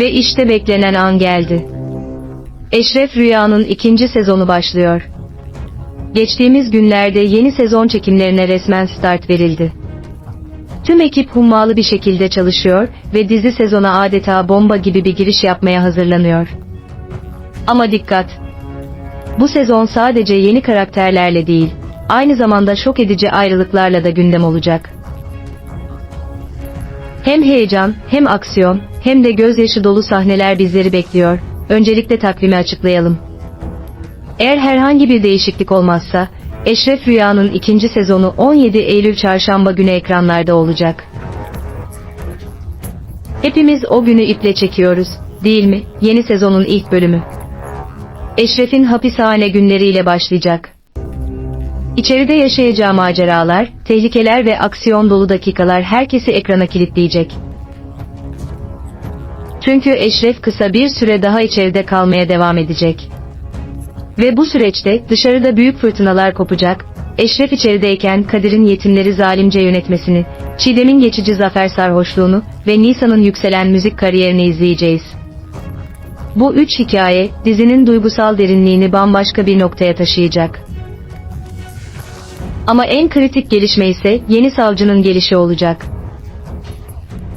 Ve işte beklenen an geldi. Eşref Rüya'nın ikinci sezonu başlıyor. Geçtiğimiz günlerde yeni sezon çekimlerine resmen start verildi. Tüm ekip hummalı bir şekilde çalışıyor ve dizi sezona adeta bomba gibi bir giriş yapmaya hazırlanıyor. Ama dikkat! Bu sezon sadece yeni karakterlerle değil, aynı zamanda şok edici ayrılıklarla da gündem olacak. Hem heyecan, hem aksiyon, hem de gözyaşı dolu sahneler bizleri bekliyor. Öncelikle takvimi açıklayalım. Eğer herhangi bir değişiklik olmazsa, Eşref Rüya'nın ikinci sezonu 17 Eylül çarşamba günü ekranlarda olacak. Hepimiz o günü iple çekiyoruz, değil mi? Yeni sezonun ilk bölümü. Eşref'in hapishane günleriyle başlayacak. İçeride yaşayacağı maceralar, tehlikeler ve aksiyon dolu dakikalar herkesi ekrana kilitleyecek. Çünkü Eşref kısa bir süre daha içeride kalmaya devam edecek. Ve bu süreçte dışarıda büyük fırtınalar kopacak, Eşref içerideyken Kadir'in yetimleri zalimce yönetmesini, Çiğdem'in geçici zafer sarhoşluğunu ve Nisa'nın yükselen müzik kariyerini izleyeceğiz. Bu üç hikaye, dizinin duygusal derinliğini bambaşka bir noktaya taşıyacak. Ama en kritik gelişme ise yeni savcının gelişi olacak.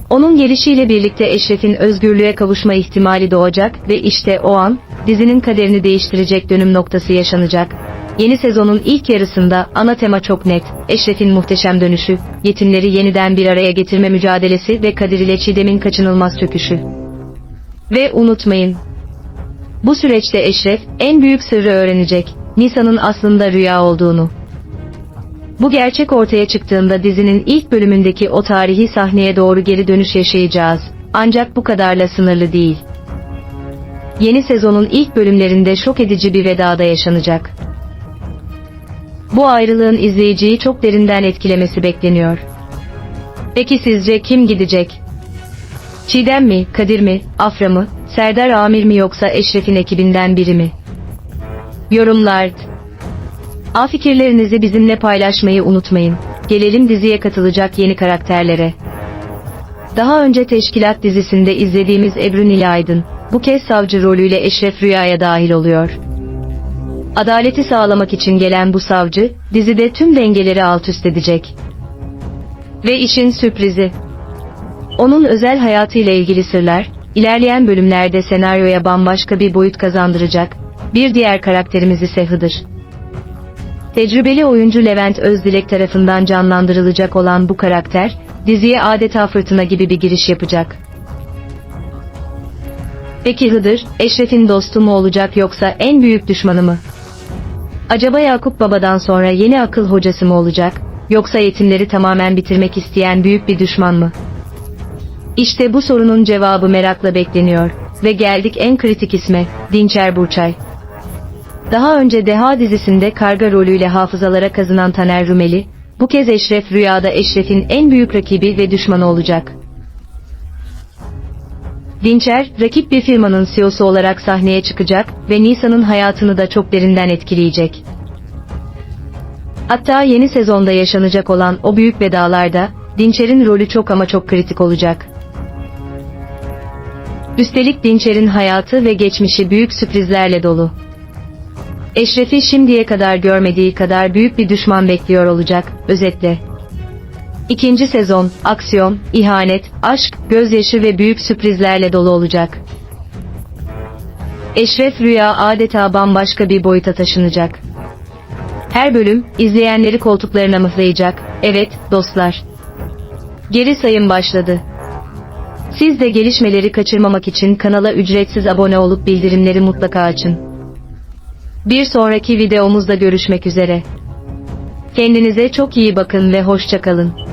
Onun gelişiyle birlikte Eşref'in özgürlüğe kavuşma ihtimali doğacak ve işte o an, dizinin kaderini değiştirecek dönüm noktası yaşanacak. Yeni sezonun ilk yarısında ana tema çok net, Eşref'in muhteşem dönüşü, yetimleri yeniden bir araya getirme mücadelesi ve Kadir ile Çiğdem'in kaçınılmaz çöküşü. Ve unutmayın, bu süreçte Eşref en büyük sırrı öğrenecek, Nisa'nın aslında rüya olduğunu. Bu gerçek ortaya çıktığında dizinin ilk bölümündeki o tarihi sahneye doğru geri dönüş yaşayacağız. Ancak bu kadarla sınırlı değil. Yeni sezonun ilk bölümlerinde şok edici bir vedada yaşanacak. Bu ayrılığın izleyiciyi çok derinden etkilemesi bekleniyor. Peki sizce kim gidecek? Çiğdem mi, Kadir mi, Afra mı, Serdar Amir mi yoksa Eşref'in ekibinden biri mi? Yorumlar. A fikirlerinizi bizimle paylaşmayı unutmayın. Gelelim diziye katılacak yeni karakterlere. Daha önce Teşkilat dizisinde izlediğimiz Ebru Nil Aydın, bu kez savcı rolüyle Eşref Rüya'ya dahil oluyor. Adaleti sağlamak için gelen bu savcı, dizide tüm dengeleri alt üst edecek. Ve işin sürprizi. Onun özel hayatıyla ilgili sırlar, ilerleyen bölümlerde senaryoya bambaşka bir boyut kazandıracak. Bir diğer karakterimiz ise Hıdır. Tecrübeli oyuncu Levent Özdilek tarafından canlandırılacak olan bu karakter, diziye adeta fırtına gibi bir giriş yapacak. Peki Hıdır, Eşref'in dostu mu olacak yoksa en büyük düşmanı mı? Acaba Yakup Baba'dan sonra yeni akıl hocası mı olacak, yoksa yetimleri tamamen bitirmek isteyen büyük bir düşman mı? İşte bu sorunun cevabı merakla bekleniyor ve geldik en kritik isme, Dinçer Burçay. Daha önce Deha dizisinde karga rolüyle hafızalara kazınan Taner Rumeli, bu kez Eşref Rüya'da Eşref'in en büyük rakibi ve düşmanı olacak. Dinçer, rakip bir firmanın CEO'su olarak sahneye çıkacak ve Nisa'nın hayatını da çok derinden etkileyecek. Hatta yeni sezonda yaşanacak olan o büyük vedalarda, Dinçer'in rolü çok ama çok kritik olacak. Üstelik Dinçer'in hayatı ve geçmişi büyük sürprizlerle dolu. Eşref'i şimdiye kadar görmediği kadar büyük bir düşman bekliyor olacak, özetle. İkinci sezon, aksiyon, ihanet, aşk, gözyaşı ve büyük sürprizlerle dolu olacak. Eşref Rüya adeta bambaşka bir boyuta taşınacak. Her bölüm, izleyenleri koltuklarına mıhlayacak, evet, dostlar. Geri sayım başladı. Siz de gelişmeleri kaçırmamak için kanala ücretsiz abone olup bildirimleri mutlaka açın. Bir sonraki videomuzda görüşmek üzere. Kendinize çok iyi bakın ve hoşça kalın.